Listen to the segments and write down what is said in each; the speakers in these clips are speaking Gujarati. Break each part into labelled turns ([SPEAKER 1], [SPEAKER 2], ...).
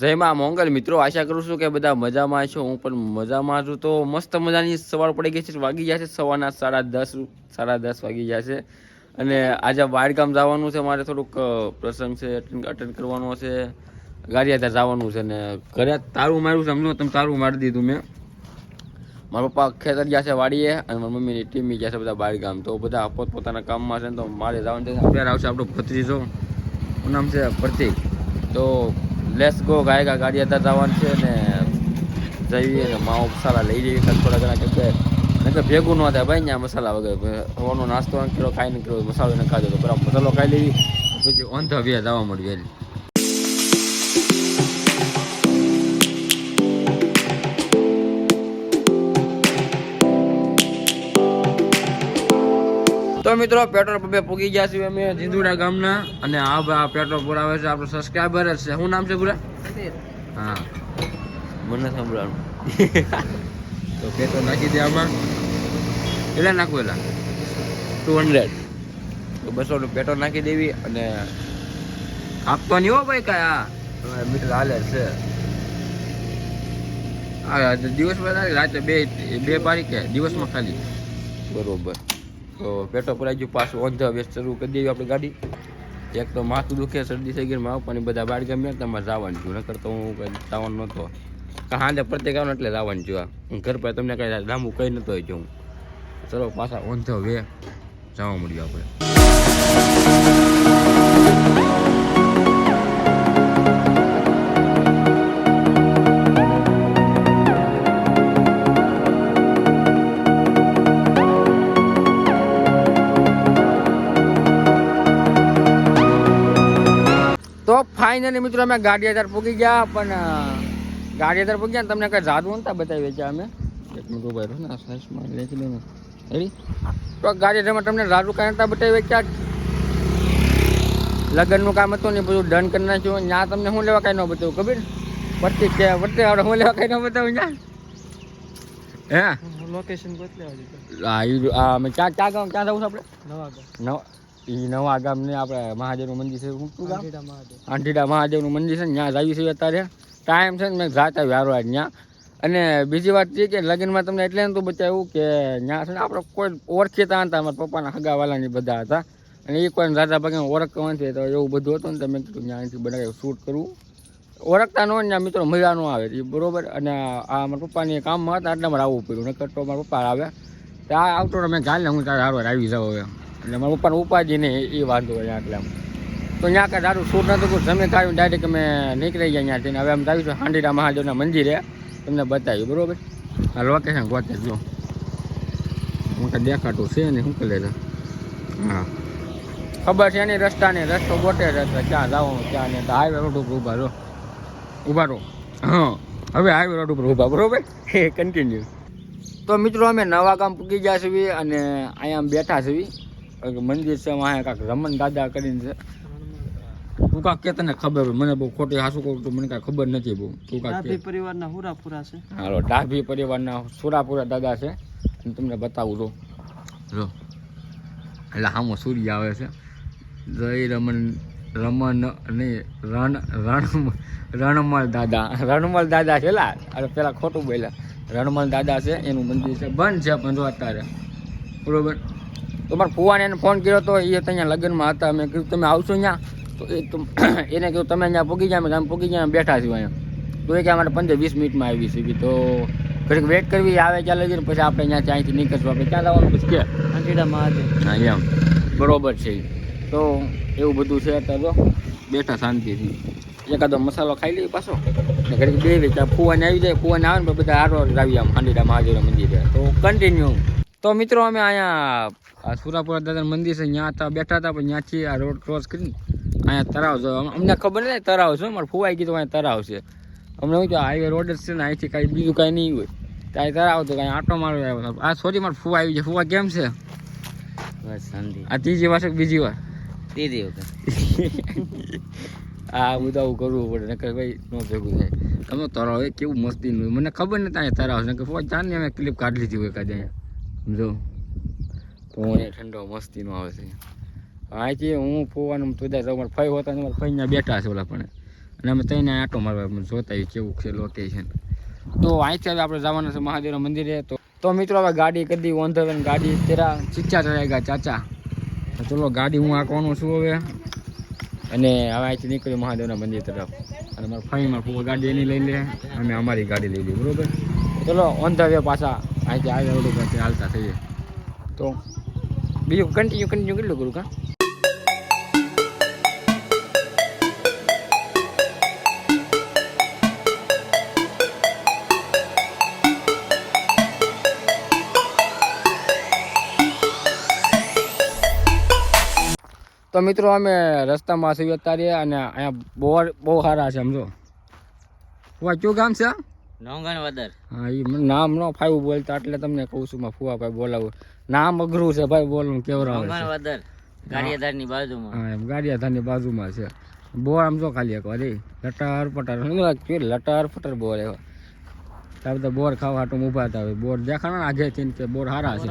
[SPEAKER 1] જયમાં માં મોંગલ મિત્રો આશા કરું છું કે બધા મજામાં છો હું પણ મજામાં છું તો મસ્ત મજાની સવાર પડી ગઈ છે વાગી જશે સવારના સાડા દસ સાડા દસ વાગી જશે અને આજે ગામ જવાનું છે મારે થોડુંક પ્રસંગ છે અટેન્ડ કરવાનો છે ગાડી ત્યાં જવાનું છે ને ઘરે તારું માર્યું સમજો તમે તારું મારી દીધું મેં મારા પપ્પા ખેતર ગયા છે વાડીએ અને મારી મમ્મીની ટીમ ગયા છે બધા ગામ તો બધા પોતપોતાના કામમાં છે ને તો મારે જવાનું છે અત્યારે આવશે આપણો ભત્રીજો નામ છે પ્રતિક તો લેસ ગો ગાયકા ગાડી અત્યારે જવાનું છે ને જઈએ ને મા ઉપસાલા લઈ જઈએ થોડા ઘણા કેમ કે નકર ભેગું ન થાય ભાઈ આ મસાલા વગર ઓનો નાસ્તો કિલો ખાઈને કિલો મસાલો ને ખાધો તો બરાબર મસાલો ખાઈ લેવી પછી ઓન ધ જવા મળી વહેલી તો મિત્રો પેટ્રોલ પંપે પૂગી ગયા છીએ અમે જીંદુડા ગામના અને આ ભાઈ પેટ્રોલ પુરાવે છે આપણો સબસ્ક્રાઈબર જ છે શું નામ છે પૂરા હા મને સંભળાવું તો પેટ્રોલ નાખી દે આમાં કેટલા નાખવું એટલા ટુ હંડ્રેડ તો બસો બસોનું પેટ્રોલ નાખી દેવી અને આપવાની હો ભાઈ કયા મિત્ર હાલે છે દિવસમાં રાતે બે બે પારી કે દિવસમાં ખાલી બરોબર તો પેટો પુરાઈ ગયું પાછું ઓન ધ શરૂ કરી દેવી આપણી ગાડી એક તો માથું દુખે શરદી થઈ ગઈ માવ પણ બધા બાળ ગમે તમારે જવાનું છું નકર તો હું કંઈ જવાનું નહોતો હાંજે પ્રત્યેક આવે એટલે જવાનું છું હું ઘર પર તમને કંઈ લાંબુ કંઈ નહોતો જવું ચલો પાછા ઓન વે જવા મળ્યું આપણે ફાઇનલી મિત્રો અમે ગાડિયાધાર પૂગી ગયા પણ ગાડી ગાડિયાધાર પૂગી ગયા તમને કાંઈ જાદુ નતા બતાવી ગયા અમે એક મિનિટ ઉભા રહ્યો ને સાઈઝમાં લેખી દઉં હેરી તો ગાડિયાધારમાં તમને જાદુ કાંઈ નતા બતાવીએ ક્યાં લગ્નનું કામ હતું ને બધું ડન કરી નાખ્યું ત્યાં તમને શું લેવા કાંઈ ન બતાવું ખબર વચ્ચે કે વચ્ચે આવડે હું લેવા કાંઈ ન બતાવું ત્યાં હે લોકેશન બદલાવા દીધું હા અમે ક્યાં ક્યાં ગામ ક્યાં જવું છે આપણે નવા નવા એ નવા ગામને આપણે મહાદેવનું મંદિર છે શું ગામ આંઠીડા મહાદેવનું મંદિર છે ત્યાં જાવી છે અત્યારે ટાઈમ છે ને મેં જાતા વ્યારો ત્યાં અને બીજી વાત એ કે લગ્નમાં તમને એટલે નહોતું બચાવ્યું કે ત્યાં છે ને આપણે કોઈ ઓળખીતા હતા મારા પપ્પાના હગાવાલાની બધા હતા અને એ કોઈ દાદા ભાગે ઓળખતા નથી તો એવું બધું હતું ને તો મેં કીધું ત્યાંથી બનાવી શૂટ કરવું ઓળખતા ન હોય ને મિત્રો મજા ન આવે એ બરોબર અને આ મારા પપ્પાની કામમાં હતા એટલે મારે આવવું પડ્યું નકર તો મારા પપ્પા આવે તો આ આવતો મેં ગાલે હું તારે હારો આવી જાઉં હવે એટલે મારા પપ્પાને નહીં એ વાંધો હોય એટલે આમ તો ત્યાં કાંઈ દારૂ સૂટ નહોતું પણ જમીન કાઢ્યું ડાયરેક્ટ અમે નીકળી ગયા ત્યાંથી હવે અમે આવ્યું હાંડીરા મહાદેવના મંદિરે તમને બતાવ્યું બરાબર આ લોકેશન ગોતે જો હું કાંઈ દેખાતું છે ને શું કરે હા ખબર છે એની રસ્તાને રસ્તો ગોટે રસ્તો ક્યાં જવાનું ક્યાં નહીં તો હાઈવે રોડ ઉપર ઊભા રહો ઊભા રહો હા હવે હાઈવે રોડ ઉપર ઊભા બરોબર કન્ટિન્યુ તો મિત્રો અમે નવા ગામ પૂકી ગયા છીએ અને અહીંયા બેઠા છીએ મંદિર છે અહીંયા કાંક રમણ દાદા કરીને છે તું કાંક કે તને ખબર મને બહુ ખોટી હાસુ કહું તો મને કાંઈ ખબર નથી બહુ તું કાંક પરિવારના હુરાપુરા છે હાલો ડાભી પરિવારના સુરાપુરા દાદા છે હું તમને બતાવું તો જો એટલે હામો સૂર્ય આવે છે જય રમણ રમણ નહીં રણ રણ રણમલ દાદા રણમલ દાદા છે લા અરે પેલા ખોટું બોલ્યા રણમલ દાદા છે એનું મંદિર છે બંધ છે પણ જો અત્યારે બરોબર તો મારા ફુવાને એને ફોન કર્યો હતો એ અહીંયા લગ્નમાં હતા મેં કીધું તમે આવશો અહીંયા તો એને કીધું તમે અહીંયા પૂગી જાય અમે પૂગી ગયા બેઠા છીએ અહીંયા તો એ કે અમારે પંદર વીસ મિનિટમાં આવી છે તો ઘડીક વેટ કરવી આવે ચાલે છે પછી આપણે અહીંયા ત્યાંથી નીકળશું આપણે ક્યાં લાવવાનું પછી કે અંટીડા મહાદેવ હા બરોબર છે તો એવું બધું છે અત્યારે તો બેઠા શાંતિથી એકાદો મસાલો ખાઈ લઈએ પાછો ઘડીક બે ત્યાં ફુવાને આવી જાય ફુવાને આવે ને બધા હારો આવી આમ હાંડીડા મહાદેવના મંદિરે તો કન્ટિન્યુ તો મિત્રો અમે અહીંયા આ સુરાપુરા દાદાનું મંદિર છે ત્યાં હતા બેઠા હતા પણ ત્યાંથી આ રોડ ક્રોસ કરીને અહીંયા તરાવ છે અમને ખબર નહીં તરાવ છે મારે ફૂવાઈ ગયું તો અહીંયા તરાવ છે અમને શું કે હાઈવે રોડ જ છે ને અહીંથી કાંઈ બીજું કાંઈ નહીં હોય ત્યાં તરાવ તો કાંઈ આટો મારો આવ્યો આ સોરી મારે ફૂવા આવી છે ફુવા કેમ છે બસ શાંતિ આ ત્રીજી વાર છે બીજી વાર ત્રીજી વખત આ બધા આવું કરવું પડે નકર ભાઈ ન ભેગું થાય તમે તરાવ એ કેવું મસ્તી મને ખબર નહીં ત્યાં તરાવ છે નકર ફૂવા ચાંદની અમે ક્લિપ કાઢી લીધી હોય કાંઈ સમજો તો હું અહીંયા ઠંડો મસ્તીનો આવે છે આથી હું પોવાનું જુદા જાઉં મારા ફઈ હોતા મારા ફઈને બેઠા છે ઓલા પણ અને અમે તઈને આટો મારવા જોતા કેવું છે લોકેશન તો અહીંથી હવે આપણે જવાના છે મહાદેવના મંદિરે તો તો મિત્રો હવે ગાડી કદી ઓન થવે ગાડી તેરા ચીચા ચડાયેગા ચાચા ચલો ગાડી હું આંકવાનું છું હવે અને હવે આથી નીકળી મહાદેવના મંદિર તરફ અને મારા ફઈ મારા ગાડી એની લઈ લે અમે અમારી ગાડી લઈ લઈએ બરોબર ચલો ઓન થવે પાછા અહીંથી આવી આવડું હાલતા થઈએ તો બીજું કન્ટિન્યુ કન્ટિન્યુ કેટલું કરું કા તો મિત્રો અમે રસ્તામાં છીએ અત્યારે અને અહીંયા બહુ બહુ સારા છે સમજો વાંચ્યું ગામ છે નામ નો ફાવ્યું બોલતા એટલે તમને કહું છું માં ફુવાભાઈ બોલાવું નામ અઘરું છે ભાઈ બોલવું કેવરાવે નોંગણવદર ગાડિયાધારની બાજુમાં છે બોલ આમ જો ખાલી એકવાર એ લટાર પટાર લટાર પટાર બોર એવા ત્યારે તો બોર ખાવા હાટું ઊભા હતા બોર દેખાડો ને આજે થઈને કે બોર સારા છે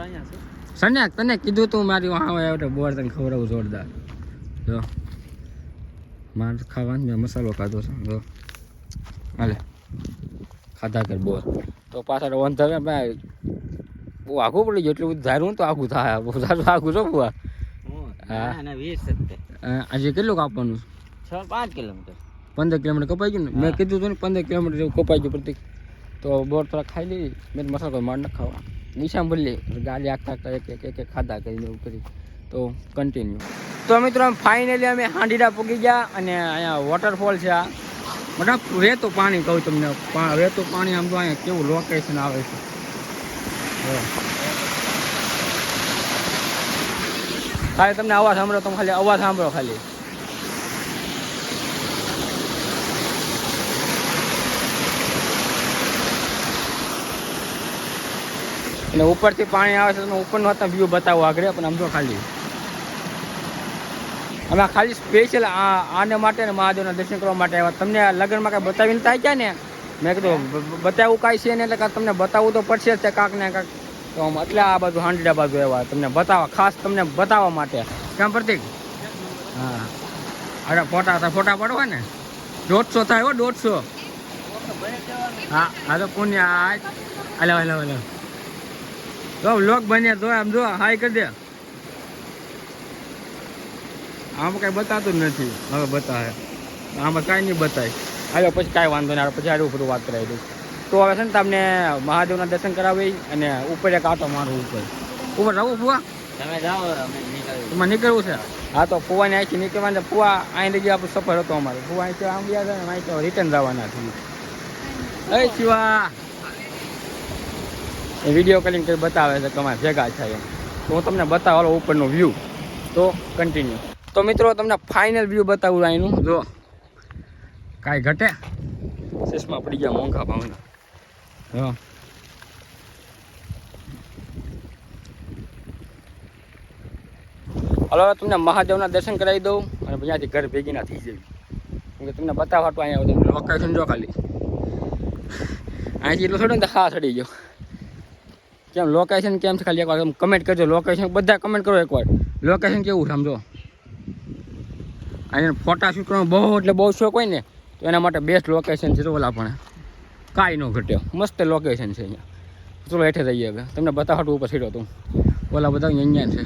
[SPEAKER 1] સન્યાક તને કીધું તું મારી વાહ એટલે બોર તને ખવડાવું જોરદાર જો મારે ખાવાનું મેં મસાલો ખાધો છે જો હાલે ખાધા કર બોર તો પાછળ વંધર ભાઈ બહુ આઘું પડી ગયું એટલું બધું ધારું તો આઘું થાય બહુ ધારું આઘું છો બુઆ આજે કેટલું કાપવાનું છ પાંચ કિલોમીટર પંદર કિલોમીટર કપાઈ ગયું ને મેં કીધું હતું ને પંદર કિલોમીટર જેવું કપાઈ ગયું પ્રતિક તો બોર થોડા ખાઈ લીધી મેં મસાલો કોઈ માર ન નિશાન બદલી ગાડી આખતા એક એક એક ખાધા કરીને એવું કરી તો કન્ટિન્યુ તો મિત્રો ફાઇનલી અમે હાંડીડા પૂકી ગયા અને અહીંયા વોટરફોલ છે આ મતલબ રેતું પાણી કહું તમને રેતું પાણી આમ તો અહીંયા કેવું લોકેશન આવે છે ખાલી તમને અવાજ સાંભળો તમે ખાલી અવાજ સાંભળો ખાલી એટલે ઉપરથી પાણી આવે છે તમે ઉપરનો હતા વ્યૂ બતાવો આગળ પણ આમ જો ખાલી અમે ખાલી સ્પેશિયલ આ આને માટે ને મહાદેવના દર્શન કરવા માટે આવ્યા તમને લગ્નમાં કાંઈ બતાવીને થાય ક્યાં ને મેં કીધું બતાવવું કાંઈ છે ને એટલે કાંક તમને બતાવવું તો પડશે જ કાંક ને કાંક તો આમ એટલે આ બાજુ હાંડડા બાજુ એવા તમને બતાવવા ખાસ તમને બતાવવા માટે કેમ પ્રતિક હા અરે ફોટા હતા ફોટા પાડવા ને દોઢસો થાય હો દોઢસો હા હા તો પુણ્ય હાલો હાલો હાલો તો લોક બન્યા તો આમ જો હાય કરી દે આમાં કાંઈ બતાતું જ નથી હવે બતાવે આમાં કાંઈ નહીં બતાય હાલો પછી કાંઈ વાંધો નહીં પછી આડું ઉપર વાત કરાવી દઉં તો હવે છે ને તમને મહાદેવના દર્શન કરાવી અને ઉપર એક આટો મારું ઉપર ઉપર રહું ફુવા તમે જાઓ તમે નીકળવું છે હા તો ફુવાને અહીંથી નીકળવાના ફુવા અહીં જગ્યાએ આપણો સફર હતો અમારો ફુવા અહીંથી આમ ગયા છે ને અહીંથી રિટર્ન જવાના છીએ એ શિવા એ વિડીયો કરીને કંઈ બતાવે છે તમારે અમારે ભેગા થાય એમ તો હું તમને બતાવો ઉપરનો વ્યૂ તો કન્ટિન્યુ તો મિત્રો તમને ફાઇનલ વ્યૂ બતાવું અહીંનું જો કાંઈ ઘટે ચશ્મા પડી ગયા મોંઘા ભાવના હા હલો તમને મહાદેવના દર્શન કરાવી દઉં અને અહીંયાથી ઘર ભેગી ના થઈ જવી કેમ કે તમને બતાવવા તો અહીંયા તમને લોકેશન જો ખાલી અહીંથી એટલું છોડ્યું ને હા ચડી ગયો કેમ લોકેશન કેમ છે ખાલી એકવાર કમેન્ટ કરજો લોકેશન બધા કમેન્ટ કરો એકવાર લોકેશન કેવું સમજો અહીંયા ફોટા શૂટ કરવાનો બહુ એટલે બહુ શોખ હોય ને તો એના માટે બેસ્ટ લોકેશન છે તો ઓલા પણ કાંઈ ન ઘટ્યો મસ્ત લોકેશન છે અહીંયા ચલો હેઠે જઈએ હવે તમને બતાવટું ઉપર સીડો તું ઓલા બધા અહીંયા છે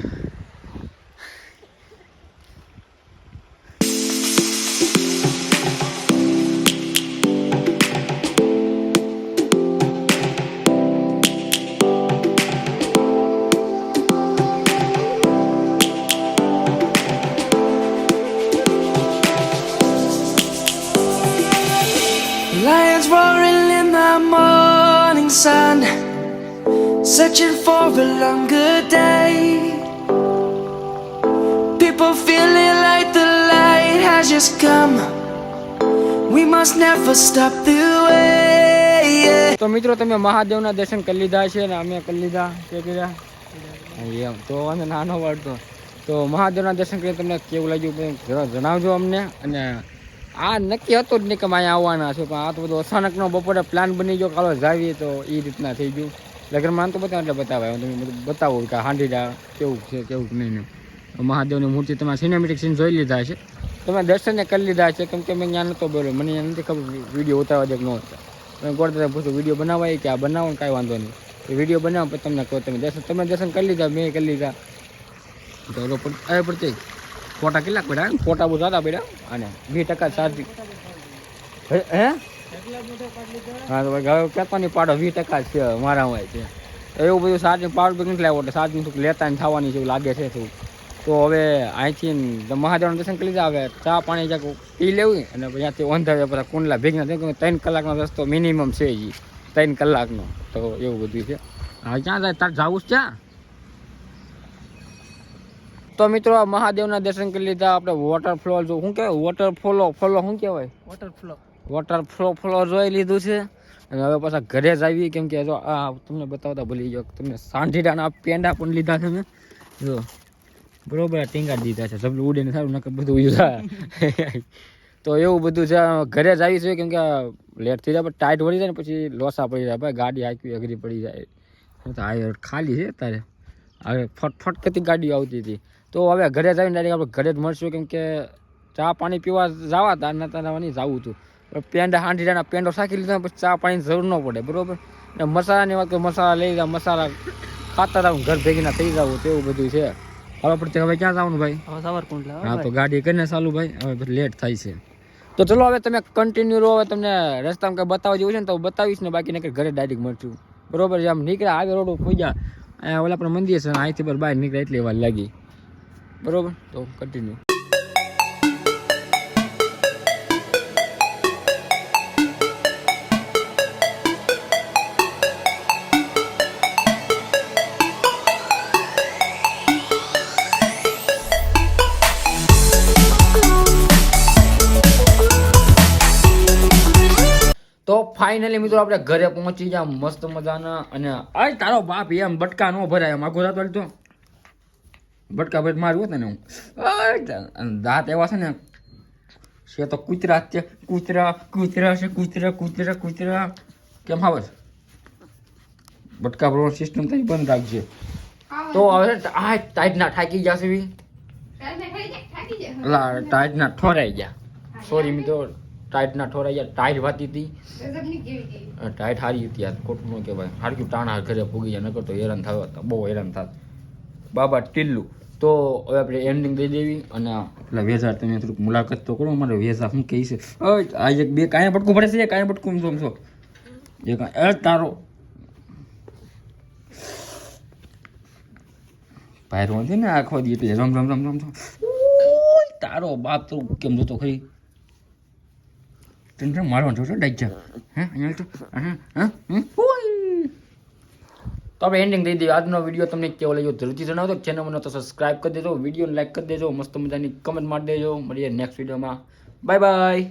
[SPEAKER 2] sun, searching for a longer day. People feeling like the light has just come. We must never stop the
[SPEAKER 1] way. તો મિત્રો તમે મહાદેવના દર્શન કરી લીધા છે ને અમે કરી લીધા કે કર્યા એમ તો અમે નાનો વાળતો તો મહાદેવના દર્શન કરી તમને કેવું લાગ્યું જરા જણાવજો અમને અને આ નક્કી હતું જ નહીં કે અહીંયા આવવાના છે પણ આ તો બધું અચાનકનો બપોરે પ્લાન બની ગયો કાલો જાવીએ તો એ રીતના થઈ ગયું લગ્નમાં તો બતાવે એટલે બતાવાય હું તમે બતાવો કે હાંડીડા કેવું છે કેવું નહીં મહાદેવની મૂર્તિ તમે સિનેમેટિક સીન જોઈ લીધા છે તમે દર્શને કરી લીધા છે કેમ કે મેં જ્ઞાન નહોતો બોલ્યો મને ત્યાં નથી ખબર વિડીયો ઉતારવા દે ન હતા મેં ગોળતા પૂછ્યું વિડીયો બનાવાય કે આ બનાવો ને કાંઈ વાંધો નહીં એ વિડીયો બનાવો પછી તમને કહો તમે દર્શન તમે દર્શન કરી લીધા મેં કરી લીધા તો પડતી ફોટા કેટલા પડ્યા ફોટા બહુ સારા પડ્યા અને બે ટકા સાચી હે હા તો હવે કેટલાની પાડો વીસ ટકા છે મારા હોય છે એવું બધું સાચી પાવર નથી લાવ્યો એટલે સાચી શું લેતા ને થવાની છે એવું લાગે છે શું તો હવે અહીંથી મહાદેવનું દર્શન કરી લીધા હવે ચા પાણી જ્યાં પી લેવી અને ત્યાંથી અંધારે બધા કુંડલા ભેગના થઈ ત્રણ કલાકનો રસ્તો મિનિમમ છે એ ત્રણ કલાકનો તો એવું બધું છે હવે ક્યાં જાય તાર જવું છે ત્યાં તો મિત્રો મહાદેવના દર્શન કરી લીધા આપણે વોટરફ્લો જો શું કહેવાય વોટરફ્લો ફોલો શું કહેવાય વોટર વોટરફ્લો વોટર ફ્લો જોઈ લીધું છે અને હવે પાછા ઘરે જ આવી કેમ કે જો આ તમને બતાવતા ભૂલી ગયો તમને સાંઢીડાના પેંડા પણ લીધા છે મેં જો બરોબર ટીંગા દીધા છે સબલું ઉડીને સારું નકર બધું યુઝા તો એવું બધું છે ઘરે જ આવી છે કેમ કે લેટ થઈ જાય પણ ટાઈટ વળી જાય ને પછી લોસા પડી જાય ભાઈ ગાડી આખી અઘરી પડી જાય તો આ ખાલી છે અત્યારે હવે ફટફટ કરતી ગાડીઓ આવતી હતી તો હવે ઘરે જઈને ડાયરેક આપણે ઘરે જ મળશું કેમ કે ચા પાણી પીવા જવા હતા ને તારા નહીં જવું હતું પણ પેંડ હાંડીડાના પેંડો સાખી લીધા પછી ચા પાણીની જરૂર ન પડે બરાબર ને મસાલાની વાત મસાલા લઈ જાવ મસાલા ખાતા રહું ઘર ભેગીના થઈ જવું તેવું બધું છે હવે આપણે હવે ક્યાં જવાનું ભાઈ હા તો ગાડી કરીને ચાલુ ભાઈ હવે લેટ થાય છે તો ચલો હવે તમે કન્ટિન્યુ રહો હવે તમને રસ્તામાં કંઈ બતાવવા જેવું છે ને તો બતાવીશ ને બાકી નકર ઘરે ડાયરેક્ટ મળશું બરોબર આમ નીકળ્યા આવે રોડ અહીંયા ઓલા પણ મંદિર છે અહીંથી પર બહાર નીકળ્યા એટલે વાર લાગી બરાબર તો કન્ટિન્યુ ફાઇનલી મિત્રો આપણે ઘરે પહોંચી ગયા મસ્ત મજાના અને અરે તારો બાપ એમ બટકા ન ભરાય એમ આખો રાત વાળી તો બટકા ભટ મારું હતું ને હું દાંત એવા છે ને છે તો કૂતરા છે કૂતરા કૂતરા છે કૂતરા કૂતરા કૂતરા કેમ આવે બટકા ભરવાનું સિસ્ટમ થઈ બંધ રાખજે તો હવે આ ટાઈટ ના થાકી જશે બી લા ટાઈટ ના ઠોરાઈ ગયા સોરી મિત્રો ટાઈટ ના ઠોરાઈ ગયા ટાઈટ વાતી હતી ટાઈટ હારી હતી યાર ખોટું ન કહેવાય હારક્યું ટાણા ઘરે ભૂગી ગયા નકર તો હેરાન થયો બહુ હેરાન થાત બાબા ટીલ્લું તો હવે આપણે એન્ડિંગ દઈ દેવી અને એટલે વેઝા તમે થોડુંક મુલાકાત તો કરો મારે વેઝા શું કહે છે આ એક બે કાંઈ પડકું પડે છે કાંઈ પટકું એમ છો એ કાંઈ તારો ભાઈ રોંધી ને આખો દી એટલે રમ રમ રમ રમ તારો બાપ તો કેમ જોતો ખરી તને મારવાનો છો ડાઈ જા હે અહીંયા તો હા હા તો આપણે એન્ડિંગ દઈ દઈએ આજનો વિડીયો તમને કેવો લાગ્યો જરૂરથી જણાવજો મને તો સબસ્ક્રાઈબ કરી દેજો વિડીયો લાઇક કરી દેજો મસ્ત મજાની કમેન્ટ મારી દેજો મળીએ નેક્સ્ટ વિડીયોમાં બાય બાય